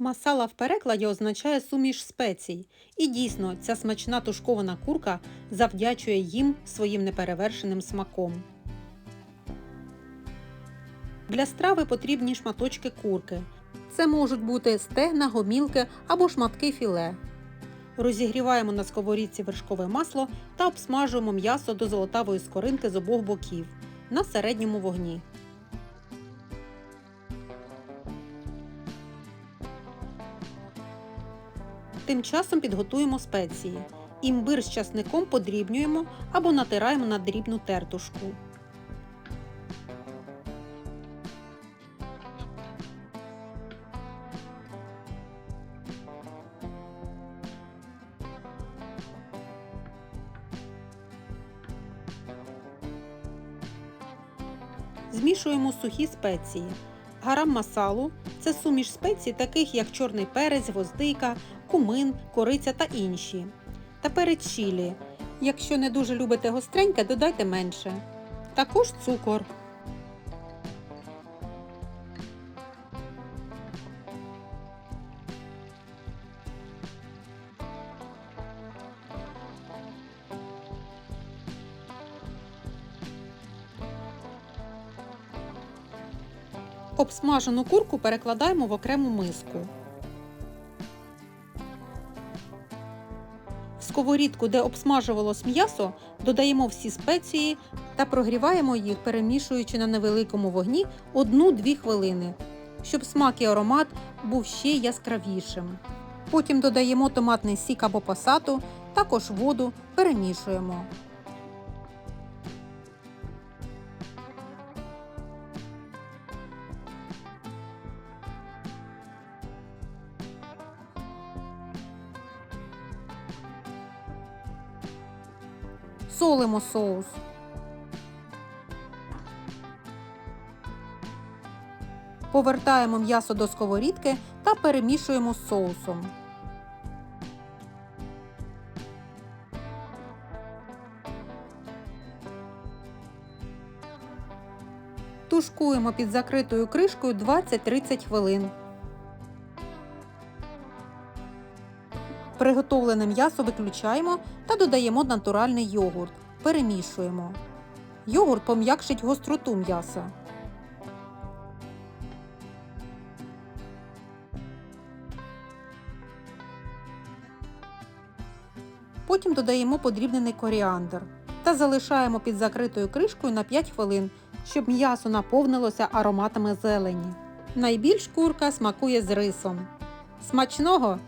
Масала в перекладі означає суміш спецій. І дійсно, ця смачна тушкована курка завдячує їм своїм неперевершеним смаком. Для страви потрібні шматочки курки. Це можуть бути стегна, гомілки або шматки філе. Розігріваємо на сковорідці вершкове масло та обсмажуємо м'ясо до золотавої скоринки з обох боків на середньому вогні. Тим часом підготуємо спеції. Імбир з часником подрібнюємо або натираємо на дрібну тертушку. Змішуємо сухі спеції. Гарам масалу це суміш спецій, таких як чорний перець, гвоздика, кумин, кориця та інші. Та перець чілі. Якщо не дуже любите гостреньке, додайте менше. Також цукор. Обсмажену курку перекладаємо в окрему миску. Сковорідку, де обсмажувалось м'ясо, додаємо всі спеції та прогріваємо їх, перемішуючи на невеликому вогні 1-2 хвилини, щоб смак і аромат був ще яскравішим. Потім додаємо томатний сік або пасату, також воду, перемішуємо. Солимо соус. Повертаємо м'ясо до сковорідки та перемішуємо з соусом. Тушкуємо під закритою кришкою 20-30 хвилин. Приготовлене м'ясо виключаємо та додаємо натуральний йогурт. Перемішуємо. Йогурт пом'якшить гостроту м'яса. Потім додаємо подрібнений коріандр та залишаємо під закритою кришкою на 5 хвилин, щоб м'ясо наповнилося ароматами зелені. Найбільш курка смакує з рисом. Смачного